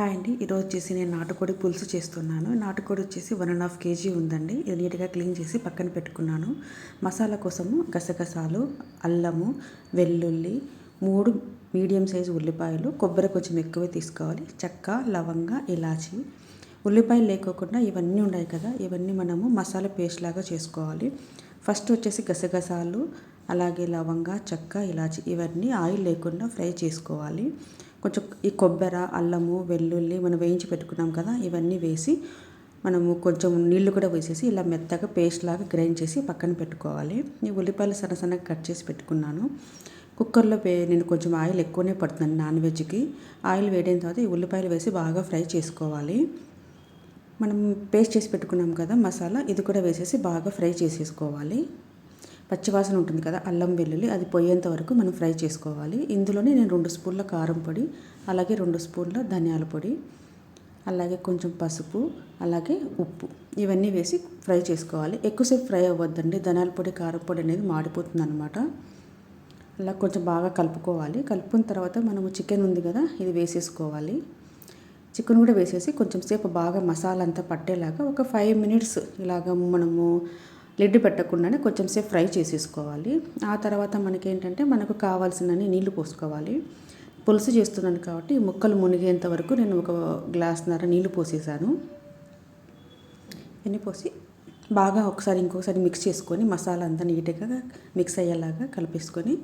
Hi అండి. ఈరోజు వచ్చేసి నేను నాటుకోడి పులుసు చేస్తున్నాను. నాటుకోడి వచ్చేసి వన్ అండ్ హాఫ్ కేజీ ఉందండి. ఇది నీట్గా క్లీన్ చేసి పక్కన పెట్టుకున్నాను. మసాలా కోసము గసగసాలు అల్లము వెల్లుల్లి మూడు మీడియం సైజు ఉల్లిపాయలు కొబ్బరి కొంచెం ఎక్కువే తీసుకోవాలి. చెక్క లవంగ ఇలాచి. ఉల్లిపాయలు లేకోకుండా ఇవన్నీ ఉన్నాయి కదా. ఇవన్నీ మనము మసాలా పేస్ట్ లాగా చేసుకోవాలి. ఫస్ట్ వచ్చేసి గసగసాలు అలాగే లవంగ చెక్క ఇలాచి ఇవన్నీ ఆయిల్ లేకుండా ఫ్రై చేసుకోవాలి. కొంచెం ఈ కొబ్బరి అల్లము వెల్లుల్లి మనం వేయించి పెట్టుకున్నాం కదా ఇవన్నీ వేసి మనము కొంచెం నీళ్ళు కూడా వేసేసి ఇలా మెత్తగా పేస్ట్ లాగా గ్రైండ్ చేసి పక్కన పెట్టుకోవాలి. ఈ ఉల్లిపాయలు సన్న సన్నగా కట్ చేసి పెట్టుకున్నాను. కుక్కర్లో వే నేను కొంచెం ఆయిల్ ఎక్కువనే పడుతున్నాను నాన్ వెజ్కి. ఆయిల్ వేడిన తర్వాత ఈ ఉల్లిపాయలు వేసి బాగా ఫ్రై చేసుకోవాలి. మనం పేస్ట్ చేసి పెట్టుకున్నాం కదా మసాలా ఇది కూడా వేసేసి బాగా ఫ్రై చేసేసుకోవాలి. పచ్చివాసన ఉంటుంది కదా అల్లం వెల్లుల్లి అది పోయేంత వరకు మనం ఫ్రై చేసుకోవాలి. ఇందులోనే నేను రెండు స్పూన్ల కారం పొడి అలాగే రెండు స్పూన్ల ధనియాల పొడి అలాగే కొంచెం పసుపు అలాగే ఉప్పు ఇవన్నీ వేసి ఫ్రై చేసుకోవాలి. ఎక్కువసేపు ఫ్రై అవ్వద్దండి. ధనియాల పొడి కారం పొడి అనేది మాడిపోతుంది అనమాట అలా కొంచెం బాగా కలుపుకోవాలి. కలుపుకున్న తర్వాత మనము చికెన్ ఉంది కదా ఇది వేసేసుకోవాలి. చికెన్ కూడా వేసేసి కొంచెం సేపు బాగా మసాలా అంతా పట్టేలాగా ఒక ఫైవ్ మినిట్స్ ఇలాగ మనము లిడ్ పెట్టకుండానే కొంచెం సేపు ఫ్రై చేసేసుకోవాలి. ఆ తర్వాత మనకేంటంటే మనకు కావాల్సినన్ని నీళ్ళు పోసుకోవాలి. పులుసు చేస్తున్నాను కాబట్టి ముక్కలు మునిగేంత వరకు నేను ఒక గ్లాస్న్నర నీళ్ళు పోసేసాను. ఎన్ని పోసి బాగా ఒకసారి ఇంకొకసారి మిక్స్ చేసుకొని మసాలా అంతా నీట్గా మిక్స్ అయ్యేలాగా కలిపేసుకొని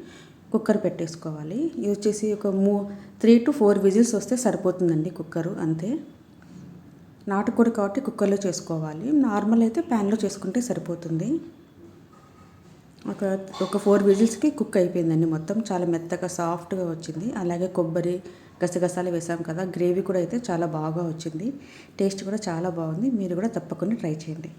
కుక్కర్ పెట్టేసుకోవాలి. ఇది వచ్చేసి ఒక మూ త్రీ టు ఫోర్ విజిల్స్ వస్తే సరిపోతుందండి కుక్కరు అంతే. నాటుకోడి కాబట్టి కుక్కర్లో చేసుకోవాలి. నార్మల్ అయితే ప్యాన్లో చేసుకుంటే సరిపోతుంది. ఒక ఒక ఫోర్ విజిల్స్కి కుక్ అయిపోయిందండి మొత్తం. చాలా మెత్తగా సాఫ్ట్గా వచ్చింది. అలాగే కొబ్బరి గసగసాలు వేసాం కదా గ్రేవీ కూడా అయితే చాలా బాగా వచ్చింది. టేస్ట్ కూడా చాలా బాగుంది. మీరు కూడా తప్పకుండా ట్రై చేయండి.